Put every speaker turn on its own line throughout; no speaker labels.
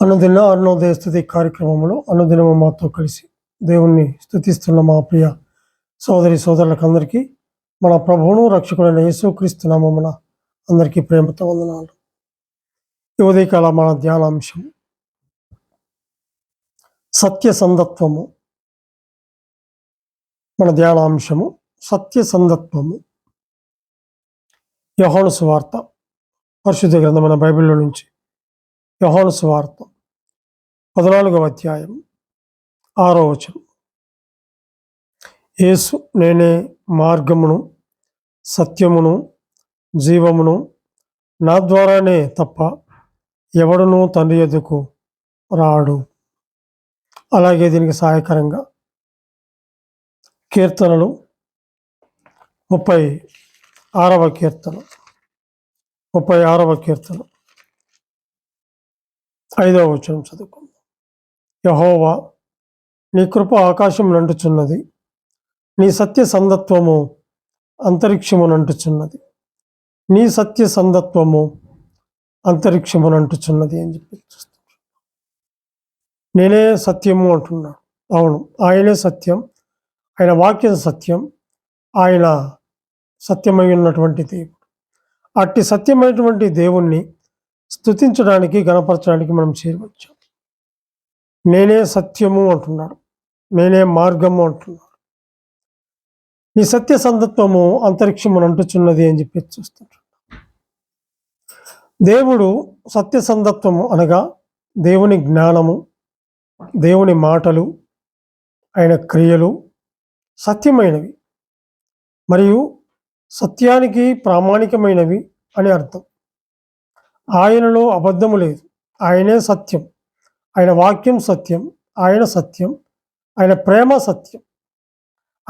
అనుదిన అరుణోదయ స్థుతి కార్యక్రమంలో అనుదినము మాతో కలిసి దేవుణ్ణి స్థుతిస్తున్న మా ప్రియ సోదరి సోదరులకందరికీ మన ప్రభువును రక్షకుడైన యేసుక్రీస్తు నామమున అందరికీ ప్రేమతో వందనాలు. ఈ ఉదయకాల మన ధ్యానాంశం సత్యసంధత్వము. మన ధ్యానాంశము సత్యసంధత్వము. యోహాను సువార్త పరిశుద్ధ గ్రంథమైన బైబిల్లో నుంచి యహోన సువార్త పద్నాలుగవ అధ్యాయం ఆరో వచనం. యేసు నేనే మార్గమును సత్యమును జీవమును నా ద్వారానే తప్ప ఎవడునూ తండ్రి ఎదుకు రాడు. అలాగే దీనికి సహాయకరంగా కీర్తనలు ముప్పై ఆరవ కీర్తన ముప్పై ఆరవ కీర్తన. ఐదవ వచనం చదువుకుందాం. యహోవా నీ కృప ఆకాశం నంటుచున్నది నీ సత్య సందత్వము అంతరిక్షము నంటుచున్నది నీ సత్య సందత్వము అంతరిక్షము నంటుచున్నది అని చెప్పి చూస్తున్నాడు. నేనే సత్యము అంటున్నాడు. అవును ఆయనే సత్యం ఆయన వాక్యం సత్యం ఆయన సత్యమై ఉన్నటువంటి దేవుడు. అట్టి సత్యమైనటువంటి దేవుణ్ణి స్తుతించడానికి గణపరచడానికి మనం చేరవచ్చాం. నేనే సత్యము అంటున్నాడు. నేనే మార్గము అంటున్నాడు. నీ సత్య సందత్వము అంతరిక్షమును అంటుచున్నది అని చెప్పి చూస్తుంటాడు. దేవుడు సత్య సందత్వము అనగా దేవుని జ్ఞానము దేవుని మాటలు ఆయన క్రియలు సత్యమైనవి. మరియు సత్యానికి ప్రామాణికమైనవి అని అర్థం. ఆయనలో అబద్ధము లేదు. ఆయనే సత్యం. ఆయన వాక్యం సత్యం. ఆయన సత్యం. ఆయన ప్రేమ సత్యం.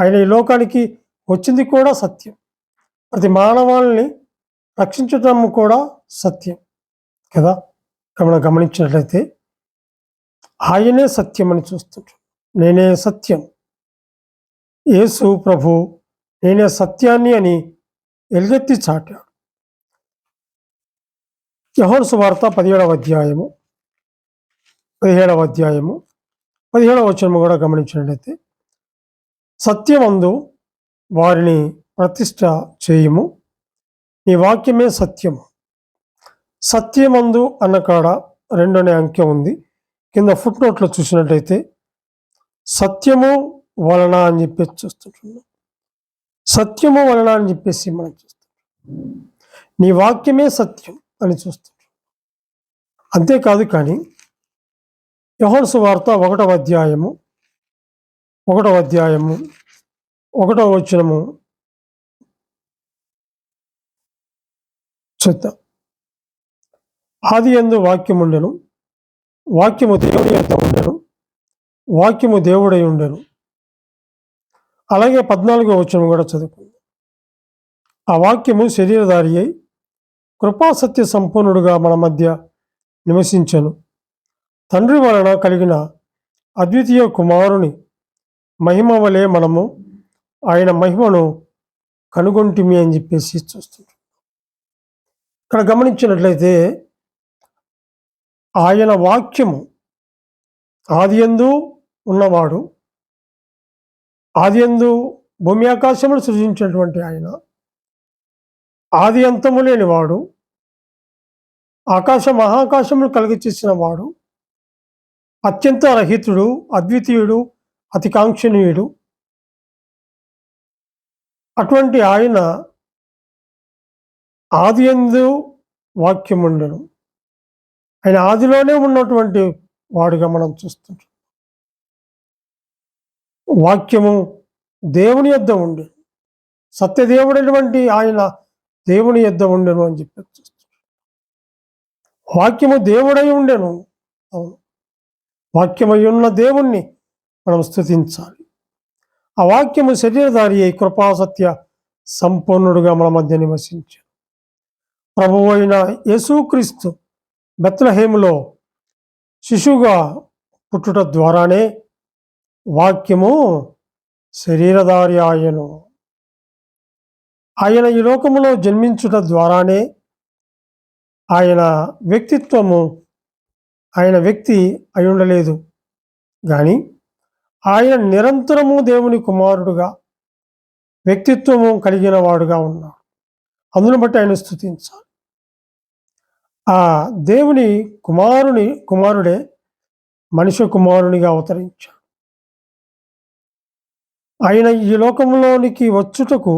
ఆయన ఈ లోకానికి వచ్చింది కూడా సత్యం. ప్రతి మానవాళ్ళని రక్షించటం కూడా సత్యం. కదా? మనం గమనించినట్లయితే ఆయనే సత్యం అని చూస్తుంటాం. నేనే సత్యం. యేసు ప్రభు నేనే సత్యాన్ని అని ఎలుగెత్తి చాటాడు. యహోన్ సువార్త పదిహేడవ అధ్యాయము పదిహేడవ అధ్యాయము పదిహేడవ వచనము కూడా గమనించినట్లయితే సత్యమందు వారిని ప్రతిష్ట చేయము నీ వాక్యమే సత్యము. సత్యమందు అన్న కాడ రెండనే అంకె ఉంది. కింద ఫుట్ నోట్లో చూసినట్లయితే సత్యము వలన అని చెప్పేసి చూస్తుంటున్నాం. సత్యము వలన అని చెప్పేసి మనం చూస్తాం నీ వాక్యమే సత్యం. అని చూస్తాం అంతేకాదు కానీ యహోన్సు వార్త ఒకటవ అధ్యాయము ఒకటవ అధ్యాయము ఒకటవ వచనము చూద్దాం ఆది ఎందు వాక్యముండెను వాక్యము దేవుడి యొక్క ఉండెను వాక్యము దేవుడై ఉండెను. అలాగే పద్నాలుగో వచనం కూడా చదువుకుంది. ఆ వాక్యము శరీరధారి అయి కృపాసత్య సంపూర్ణుడుగా మన మధ్య నివసించను. తండ్రి వలన కలిగిన అద్వితీయ కుమారుని మహిమ వలె మనము ఆయన మహిమను కనుగొంటిమి అని చెప్పేసి చూస్తున్నాం ఇక్కడ గమనించినట్లయితే ఆయన వాక్యము ఆదియందు ఉన్నవాడు ఆదియందు భూమి ఆకాశములు సృజించినటువంటి ఆయన ఆది అంతము లేనివాడు ఆకాశ మహాకాశములు కలిగచేసిన వాడు అత్యంత రహితుడు అద్వితీయుడు అతి కాంక్షణీయుడు అటువంటి ఆయన ఆది ఎందు వాక్యముండను. ఆయన ఆదిలోనే ఉన్నటువంటి వాడుగా మనం చూస్తుంటాం. వాక్యము దేవుని యొద్ద ఉండి సత్యదేవుడైనటువంటి ఆయన దేవుని యొద్ద ఉండెను అని చెప్పి వాక్యము దేవుడై ఉండెను. అవును. వాక్యమై ఉన్న దేవుణ్ణి మనం స్థుతించాలి. ఆ వాక్యము శరీరధారి అయి కృపాసత్య సంపూర్ణుడుగా మన మధ్య నివసించాడు ప్రభువు అయిన యేసుక్రీస్తు బెత్లహేములో శిశువుగా పుట్టుట ద్వారానే వాక్యము శరీరధారి ఆయను ఆయన ఈ లోకములో జన్మించుట ద్వారానే ఆయన వ్యక్తిత్వము ఆయన వ్యక్తి అయి ఉండలేదు కానీ ఆయన నిరంతరము దేవుని కుమారుడుగా వ్యక్తిత్వము కలిగిన వాడుగా ఉన్నాడు. అందును బట్టి ఆయన స్థుతించాలి ఆ దేవుని కుమారుని కుమారుడే మనిషి కుమారునిగా అవతరించాడు. ఆయన ఈ లోకంలోనికి వచ్చుటకు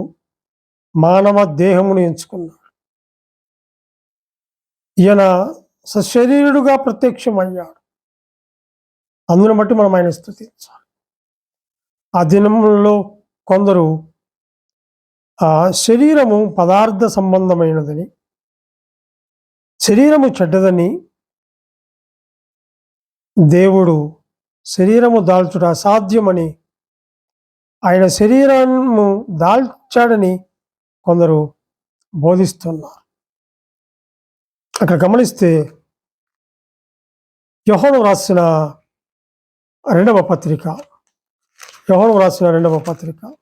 మానవ దేహమును ఎంచుకున్నాడు. ఈయన సశరీరుడుగా ప్రత్యక్షమయ్యాడు. అందును బట్టి మనం ఆయన స్థుతించాలి. ఆ దినములలో కొందరు ఆ శరీరము పదార్థ సంబంధమైనదని శరీరము చెడ్డదని దేవుడు శరీరము దాల్చుట అసాధ్యమని ఆయన శరీరము దాల్చాడని కొందరు బోధిస్తున్నారు. అక్కడ గమనిస్తే యహోను రాసిన రెండవ పత్రిక. యహోను రాసిన రెండవ పత్రిక.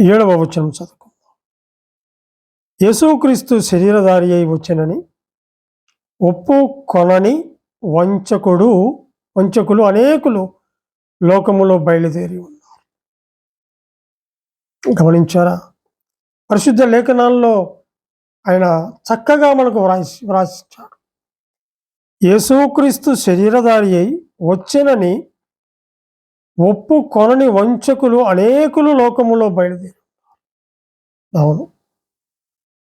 ఏడవ వచనం చదువుకుందాం. యేసుక్రీస్తు శరీరధారి అయి వచ్చనని ఒప్పు కొనని వంచకుడు వంచకులు అనేకులు లోకములో బయలుదేరి ఉన్నారు. గమనించారా? పరిశుద్ధ లేఖనాల్లో ఆయన చక్కగా మనకు వ్రాసి వ్రాసిచ్చాడు. యేసుక్రీస్తు శరీరధారి అయి వచ్చెనని ఒప్పు కొనని వంచకులు అనేకులు లోకములో బయలుదేరు అవును.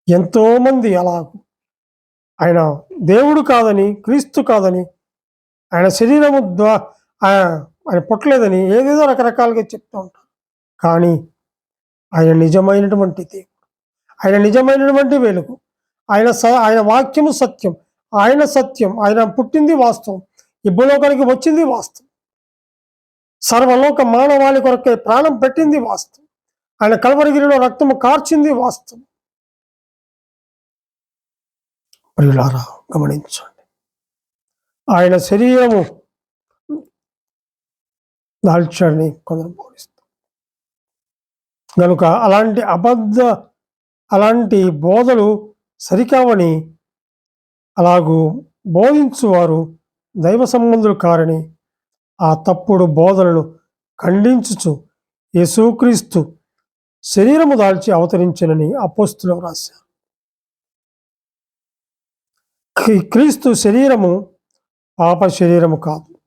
ఎంతోమంది అలాగు. ఆయన దేవుడు కాదని క్రీస్తు కాదని ఆయన శరీరము ద్వా ఆయన పుట్టలేదని ఏదేదో రకరకాలుగా చెప్తూ ఉంటారు. కానీ ఆయన నిజమైనటువంటి దేవుడు ఆయన నిజమైనటువంటి వెలుగు ఆయన స ఆయన వాక్యము సత్యం. ఆయన సత్యం. ఆయన పుట్టింది వాస్తవం. ఇబ్బలోకానికి వచ్చింది వాస్తవం. సర్వలోక మానవాళి కొరకే ప్రాణం పెట్టింది వాస్తవం. ఆయన కలవరిగిరిలో రక్తము కార్చింది వాస్తవం. ప్రియులారా గమనించండి. ఆయన శరీరము దాల్చాడని కొందరు బోధిస్తారు. కనుక అలాంటి అబద్ధ అలాంటి బోధలు సరికావని అలాగూ బోధించువారు దైవ సంబంధులు కారని ఆ తప్పుడు బోధలను ఖండించుచు యేసుక్రీస్తు శరీరము దాల్చి అవతరించినని అపోస్తులు రాశారు క్రీస్తు శరీరము పాప శరీరము కాదు.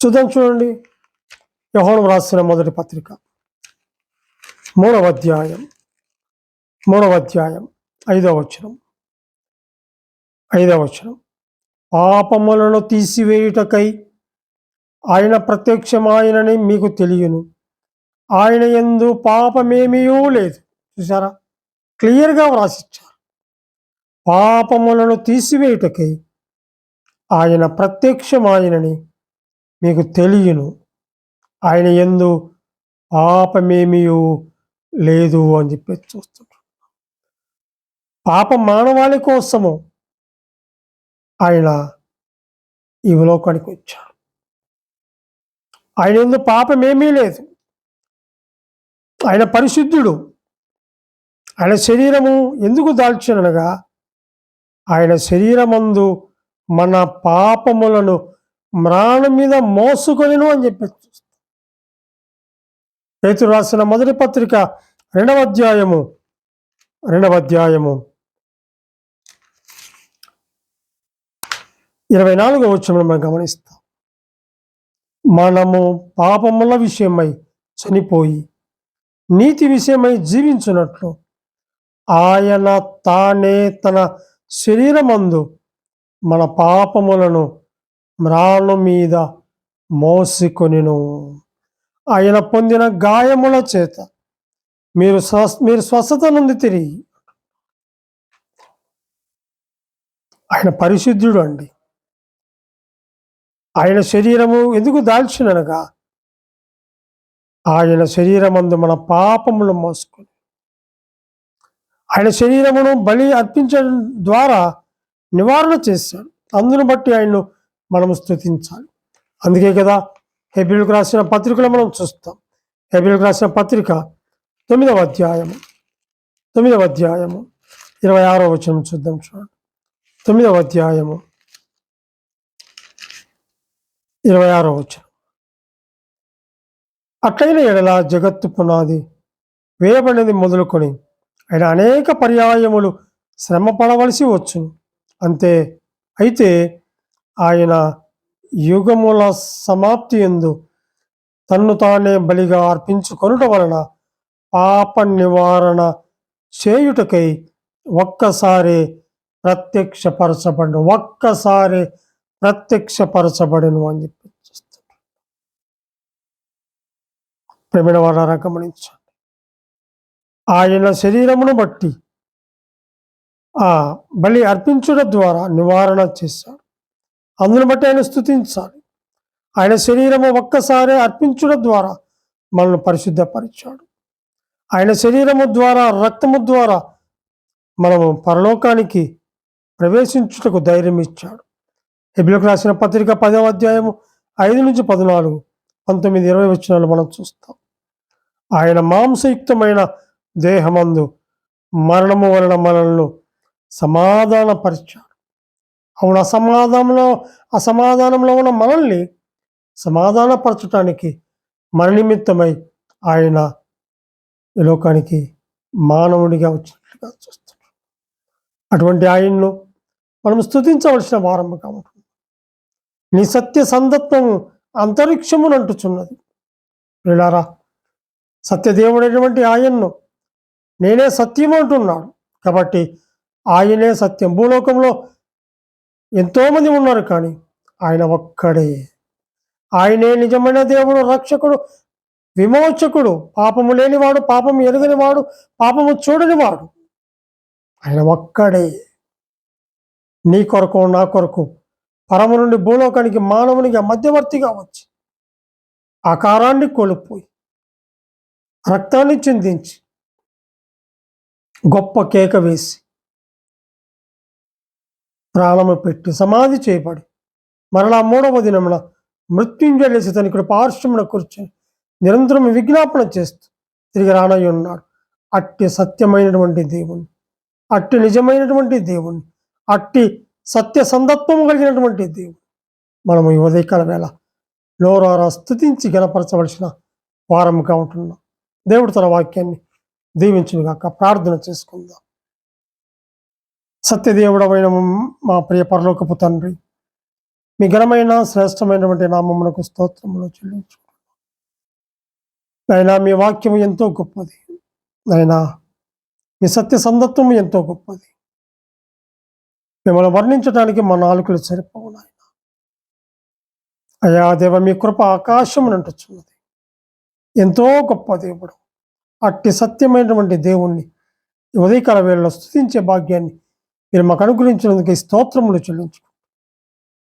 చూద్దాం చూడండి. యహోను రాసిన మొదటి పత్రిక. మూడవ అధ్యాయం. మూడవ అధ్యాయం. ఐదవ వచనం. ఐదవ వచనం. పాపములను తీసివేయుటకై ఆయన ప్రత్యక్షమాయనని మీకు తెలియను. ఆయన ఎందు పాపమేమీయూ లేదు. చూసారా క్లియర్గా వ్రాసిచ్చారు. పాపములను తీసివేయుటకై ఆయన ప్రత్యక్షమాయనని మీకు తెలియను. ఆయన ఎందు పాపమేమీయూ లేదు అని చెప్పి చూస్తుంటారు. పాప మానవాళి కోసము ఆయన ఈ లోకానికి వచ్చాడు. ఆయన ఎందు పాపమేమీ లేదు. ఆయన పరిశుద్ధుడు. ఆయన శరీరము ఎందుకు దాల్చినగా ఆయన శరీరమందు మన పాపములను మ్రాణం మీద మోసుకొనిను అని చెప్పి పేతురు రాసిన మొదటి పత్రిక రెండవ అధ్యాయము. రెండవ అధ్యాయము. ఇరవై నాలుగో వచ్చిన మనం గమనిస్తాం. మనము పాపముల విషయమై చనిపోయి నీతి విషయమై జీవించినట్లు ఆయన తానే తన శరీరమందు మన పాపములను మ్రాను మీద మోసుకొనిను. ఆయన పొందిన గాయముల చేత మీరు స్వస్ మీరు స్వస్థత నుండి తిరిగి. ఆయన పరిశుద్ధుడు అండి. ఆయన శరీరము ఎందుకు దాల్చిననగా ఆయన శరీరమందు మన పాపములు మోసుకొని. ఆయన శరీరమును బలి అర్పించడం ద్వారా నివారణ చేశాడు. అందును బట్టి ఆయన్ను మనము స్తుతించాలి. అందుకే కదా హెబిల్కు రాసిన పత్రికలో మనం చూస్తాం. హెబిల్కు రాసిన పత్రిక తొమ్మిదవ అధ్యాయము. తొమ్మిదవ అధ్యాయము. ఇరవై ఆరో వచనం చూద్దాం చూడండి. తొమ్మిదవ అధ్యాయము. ఇరవై ఆరో వచనం. అట్లైన ఎడల జగత్తు పునాది వేయబడినది మొదలుకొని ఆయన అనేక పర్యాయములు శ్రమ పడవలసి వచ్చును. అంతే అయితే ఆయన యుగముల సమాప్తి ఎందు తన్ను తానే బలిగా అర్పించుకొనుట వలన పాప నివారణ చేయుటకై ఒక్కసారి ప్రత్యక్షపరచబడి ఒక్కసారి ప్రత్యక్షపరచబడిను అని చెప్పి చూస్తున్నాడు. ప్రేమిన వాళ్ళారా గమనించండి. ఆయన శరీరమును బట్టి ఆ బలి అర్పించడం ద్వారా నివారణ చేశాడు. అందును బట్టి ఆయన స్థుతించాలి ఆయన శరీరము ఒక్కసారి అర్పించడం ద్వారా మనల్ని పరిశుద్ధపరిచాడు. ఆయన శరీరము ద్వారా రక్తము ద్వారా మనము పరలోకానికి ప్రవేశించుటకు ధైర్యం ఇచ్చాడు. ఎబిలకు రాసిన పత్రిక పదవ అధ్యాయము ఐదు నుంచి పద్నాలుగు పంతొమ్మిది ఇరవై వచ్చినాలు మనం చూస్తాం. ఆయన మాంసయుక్తమైన దేహమందు మరణము వలన మనల్ని సమాధానపరిచాడు. అవును అసమాధానంలో అసమాధానంలో ఉన్న మనల్ని సమాధానపరచటానికి మన నిమిత్తమై ఆయన ఈ లోకానికి మానవుడిగా వచ్చినట్లుగా చూస్తున్నాడు. అటువంటి ఆయన్ను మనం స్తుతించవలసిన వారముగా ఉంటుంది. నీ సత్య సందత్వం అంతరిక్షమునంటుచున్నది వీళ్ళారా సత్యదేవుడైనటువంటి ఆయన్ను నేనే సత్యం అంటున్నాడు. కాబట్టి ఆయనే సత్యం. భూలోకంలో ఎంతోమంది ఉన్నారు కానీ ఆయన ఒక్కడే. ఆయనే నిజమైన దేవుడు రక్షకుడు విమోచకుడు. పాపము లేనివాడు పాపము ఎరుగనివాడు పాపము చూడనివాడు. ఆయన ఒక్కడే. నీ కొరకు నా కొరకు పరము నుండి భూలోకానికి మానవునిగా మధ్యవర్తిగా వచ్చి ఆకారాన్ని కోల్పోయి రక్తాన్ని చిందించి గొప్ప కేక వేసి ప్రాణము పెట్టి సమాధి చేయబడి. మరలా మూడవ దినమున మృత్యుంజలేసి తన ఇక్కడ పార్శ్వమున కూర్చొని నిరంతరం విజ్ఞాపన చేస్తూ తిరిగి రానయ్య ఉన్నాడు. అట్టి సత్యమైనటువంటి దేవుణ్ణి అట్టి నిజమైనటువంటి దేవుణ్ణి అట్టి సత్య సందత్వము కలిగినటువంటి దేవుడు మనము ఈ ఉదయకాల వేళ లోరారా స్థుతించి గణపరచవలసిన వారముగా ఉంటున్నాం. దేవుడు తన వాక్యాన్ని దీవించుగాక ప్రార్థన చేసుకుందాం. సత్యదేవుడమైన మా ప్రియ పరలోకపు తండ్రి మీ ఘనమైన శ్రేష్టమైనటువంటి నామమునకు స్తోత్రములు చెల్లించుకుంటున్నాం. నైనా మీ వాక్యము ఎంతో గొప్పది. నైనా మీ సత్య సందత్వము ఎంతో గొప్పది. మిమ్మల్ని వర్ణించడానికి మా నాలుకలు సరిపోవు నాయన. అయా దేవ మీ కృప ఆకాశం ఆకాశమునంటుచున్నది. ఎంతో గొప్ప దేవుడు. అట్టి సత్యమైనటువంటి దేవుణ్ణి ఉదయకాల వేళలో స్థుతించే భాగ్యాన్ని మీరు మాకు అనుగ్రహించినందుకు స్తోత్రములు చెల్లించు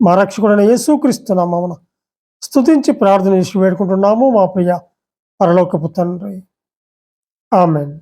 మా రక్షకుడైన యేసుక్రీస్తున్నామన స్తుతించి ప్రార్థన చేసి వేడుకుంటున్నాము మా ప్రియ పరలోకపు తండ్రి. ఆమెన్.